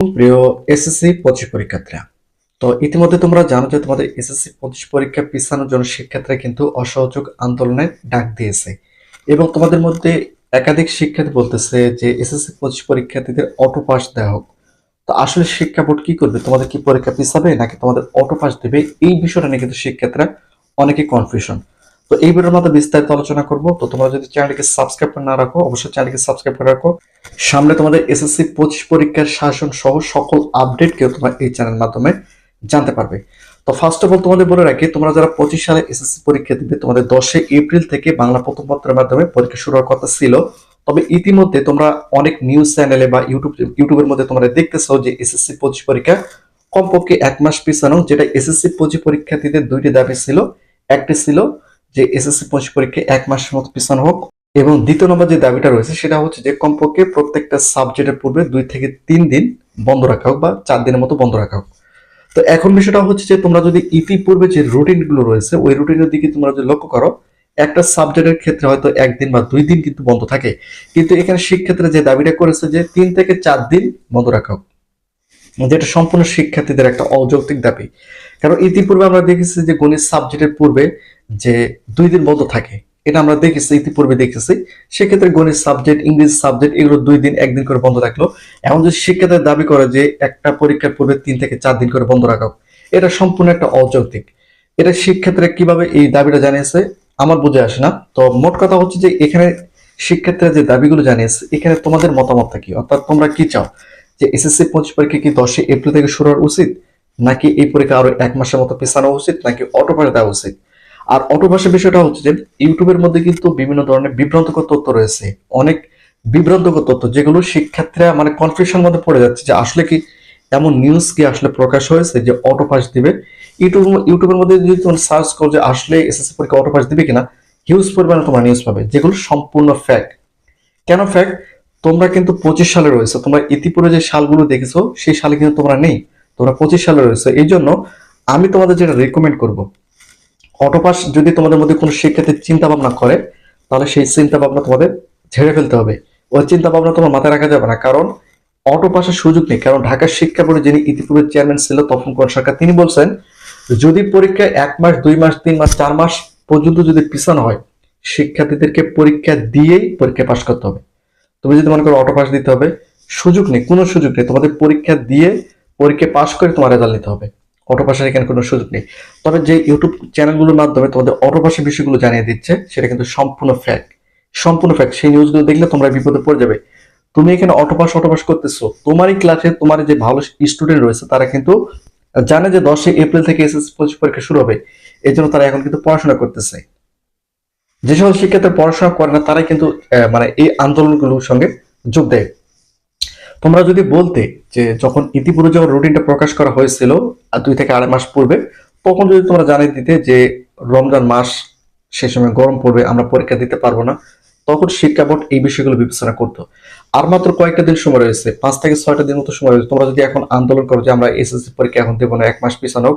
প্রিয় এসএসসি পঁচিশ পরীক্ষার্থীরা, তো ইতিমধ্যে তোমরা জানো যে তোমাদের এসএসসি পঁচিশ পরীক্ষা পিছানোর জন্য শিক্ষার্থীরা কিন্তু অসহযোগ আন্দোলনের ডাক দিয়েছে এবং তোমাদের মধ্যে একাধিক শিক্ষার্থী বলতেছে যে এসএসসি পঁচিশ পরীক্ষার্থীদের অটো পাস দেওয়া হোক। তো আসলে শিক্ষা বোর্ড কি করবে? তোমাদের কি পরীক্ষা পিছাবে নাকি তোমাদের অটো পাস দেবে? এই বিষয়টা নিয়ে কিন্তু শিক্ষার্থীরা অনেকে কনফিউশন তো এই ভিডিওর মধ্যে বিস্তারিত আলোচনা করব। তো তোমরা যদি চ্যানেলটিকে সাবস্ক্রাইব করে না রাখো, অবশ্যই চ্যানেলকে সাবস্ক্রাইব করে রাখো। সামনে তোমাদের এসএসসি পঁচিশ পরীক্ষার শাসন সহ সকল আপডেট কেউ তোমরা এই চ্যানেল মাধ্যমে জানতে পারবে। তো ফার্স্ট অফ অল তোমাদের বলে রাখি, তোমরা যারা পঁচিশ সালে এসএসসি পরীক্ষা দিবে, তোমাদের দশে এপ্রিল থেকে বাংলা প্রথম পত্রের মাধ্যমে পরীক্ষা শুরু হওয়ার কথা ছিল। তবে ইতিমধ্যে তোমরা অনেক নিউজ চ্যানেলে বা ইউটিউব ইউটিউবের মধ্যে তোমরা দেখতেছো যে এসএসসি পঁচিশ পরীক্ষা কমপক্ষে এক মাস পিছানো, যেটা এসএসসি পঁচিশ পরীক্ষার্থীদের দুইটি দাবি ছিল। একটি ছিল যে এসএসসি পরীক্ষা এক মাসের মতো পিছানো হোক। এবং দ্বিতীয় নম্বর যে দাবিটা রয়েছে, সেটা হচ্ছে যে কমপক্ষে প্রত্যেকটা সাবজেক্টের পূর্বে দুই থেকে তিন দিন বন্ধ রাখা হোক বা চার দিনের মতো বন্ধ রাখা হোক। তো এখন বিষয়টা হচ্ছে যে তোমরা যদি ইতিপূর্বে যে রুটিনগুলো রয়েছে, ওই রুটিনের দিকে তোমরা যদি লক্ষ্য করো, একটা সাবজেক্টের ক্ষেত্রে হয়তো একদিন বা দুই দিন কিন্তু বন্ধ থাকে। কিন্তু এখানে শিক্ষার্থীরা যে দাবিটা করেছে যে তিন থেকে চার দিন বন্ধ রাখা হোক। যেটা সম্পূর্ণ শিক্ষার্থীদের একটা অযৌক্তিক দাবি। কারণ ইতিপূর্বে আমরা দেখেছি যে গণিত সাবজেক্টের পূর্বে যে দুই দিন বন্ধ থাকে। এটা আমরা দেখেছি, ইতিপূর্বে দেখেছি। সেক্ষেত্রে গণিত সাবজেক্ট ইংরেজি সাবজেক্ট এগুলো দুই দিন, একদিন করে বন্ধ রাখল এমন যদি শিক্ষার্থীর দাবি করে যে একটা পরীক্ষার পূর্বে তিন থেকে চার দিন করে বন্ধ রাখা, এটা সম্পূর্ণ একটা অযৌক্তিক। এটা শিক্ষার্থীরা কীভাবে এই দাবিটা জানিয়েছে, আমার বুঝে আসে না। তো মোট কথা হচ্ছে যে এখানে শিক্ষার্থীরা যে দাবিগুলো জানিয়েছে, এখানে তোমাদের মতামতটা কি? অর্থাৎ তোমরা কি চাও? যে এসএসসি পঁচিশ পরীক্ষা কি দশই এপ্রিল থেকে শুরু হওয়া উচিত? নাকি এই পরীক্ষা আরও এক মাসের মতো পেছানো উচিত? নাকি অটো পাস দেওয়া উচিত? আর অটো পাসের বিষয়টা হচ্ছে যে, ইউটিউবের মধ্যে কিন্তু বিভিন্ন ধরনের বিভ্রান্তকর তথ্য রয়েছে। অনেক বিভ্রান্তকর তথ্য যেগুলো শিক্ষার্থীরা মানে কনফিউশন মধ্যে পড়ে যাচ্ছে যে, আসলে কি এমন নিউজ কি আসলে প্রকাশ হয়েছে যে অটো পাস দিবে? ইউটিউব, ইউটিউবের মধ্যে যদি তোমরা সার্চ করো যে, আসলে এসএসসি পরীক্ষা অটো পাস দিবে কিনা হিউজ পরিমাণে তোমরা নিউজ পাবে, যেগুলো সম্পূর্ণ ফ্যাক্ট কেন ফ্যাক্ট তোমরা কিন্তু পঁচিশ সালে রয়েছে, তোমরা ইতিপূর্বে যে সালগুলো দেখেছ, সেই সালে কিন্তু তোমরা নেই, তোমরা পঁচিশ সালে রয়েছে। এই জন্য আমি তোমাদের যেটা রেকমেন্ড করব অটোপাস যদি তোমাদের মধ্যে কোনো শিক্ষার্থী চিন্তা ভাবনা করে, তাহলে সেই চিন্তা ভাবনা তোমাদের ঝেড়ে ফেলতে হবে। ওই চিন্তা ভাবনা তোমার মাথায় রাখা যাবে না, কারণ অটো পাসের সুযোগ নেই। কারণ ঢাকা শিক্ষা বোর্ডে যিনি ইতিপূর্বে চেয়ারম্যান ছিল তখন কোন সরকার, তিনি বলছেন, যদি পরীক্ষা এক মাস, দুই মাস, তিন মাস, চার মাস পর্যন্ত যদি পিছানো হয়, শিক্ষার্থীদেরকে পরীক্ষা দিয়েই পরীক্ষা পাশ করতে হবে। তুমি যদি মনে করো অটো পাস দিতে হবে, সুযোগ নেই, কোনো সুযোগ নেই, তোমাদের পরীক্ষা দিয়ে পরীক্ষা পাশ করে তোমার রেজাল্ট নিতে হবে। অটো পাসের এখানে কোনো সুযোগ নেই। তবে যে ইউটিউব চ্যানেলগুলোর মাধ্যমে তোমাদের অটো পাসের বিষয়গুলো জানিয়ে দিচ্ছে, সেটা কিন্তু সম্পূর্ণ ফ্যাক্ট সম্পূর্ণ ফ্যাক্ট সেই নিউজগুলো দেখলে তোমরা বিপদে পড়ে যাবে। তুমি এখানে অটো পাস অটো পাস করতেছো। তোমারই ক্লাসে তোমার যে ভালো স্টুডেন্ট রয়েছে, তারা কিন্তু জানে যে দশই এপ্রিল থেকে এসএসসি পঁচিশ পরীক্ষা শুরু হবে। এই জন্য তারা এখন কিন্তু পড়াশোনা করতেছে। যে সকল শিক্ষার্থী পড়াশোনা করে না, তারাই কিন্তু মানে এই আন্দোলনগুলোর সঙ্গে যোগ দেয়। তোমরা যদি বলতে যে যখন ইতিপূর্বে যখন রুটিনটা প্রকাশ করা হয়েছিল দুই থেকে আড়াই মাস পূর্বে তখন যদি তোমরা জানিয়ে দিতে যে রমজান মাস সে সময় গরম পড়বে আমরা পরীক্ষা দিতে পারব না তখন শিক্ষা বোর্ড এই বিষয়গুলো বিবেচনা করতো। আর মাত্র কয়েকটা দিন সময় রয়েছে পাঁচ থেকে ছয়টা দিন মতো সময় রয়েছে। তোমরা যদি এখন আন্দোলন করো যে আমরা এসএসসি পরীক্ষা এখন দেবো না এক মাস পিছানো হোক,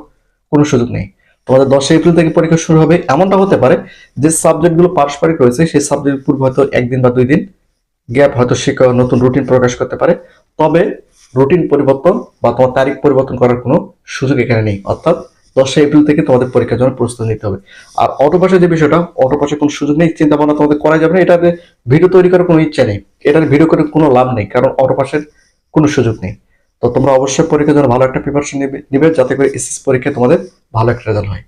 কোনো সুযোগ নেই। তোমাদের দশই এপ্রিল থেকে পরীক্ষা শুরু হবে এমনটা হতে পারে যে সাবজেক্টগুলো পারস্পরিক রয়েছে সেই সাবজেক্ট পূর্বে হয়তো একদিন বা দুই দিন গ্যাপ হয়তো শিক্ষক নতুন রুটিন প্রকাশ করতে পারে, তবে রুটিন পরিবর্তন বা তোমার তারিখ পরিবর্তন করার কোনো সুযোগ এখানে নেই। অর্থাৎ দশই এপ্রিল থেকে তোমাদের পরীক্ষার জন্য প্রস্তুতি নিতে হবে। আর অটো পাসের যে বিষয়টা অটো পাসের কোনো সুযোগ নেই চিন্তা ভাবনা তোমাদের করা যাবে না এটাতে ভিডিও তৈরি করার কোনো ইচ্ছা নেই। এটার ভিডিও করে কোনো লাভ নেই, কারণ অটো পাসের কোনো সুযোগ নেই। তো তোমরা অবশ্যই পরীক্ষার জন্য ভালো একটা প্রিপারেশন নিবে নিবে, যাতে করে এসএস পরীক্ষায় তোমাদের ভালো একটা রেজাল্ট হয়।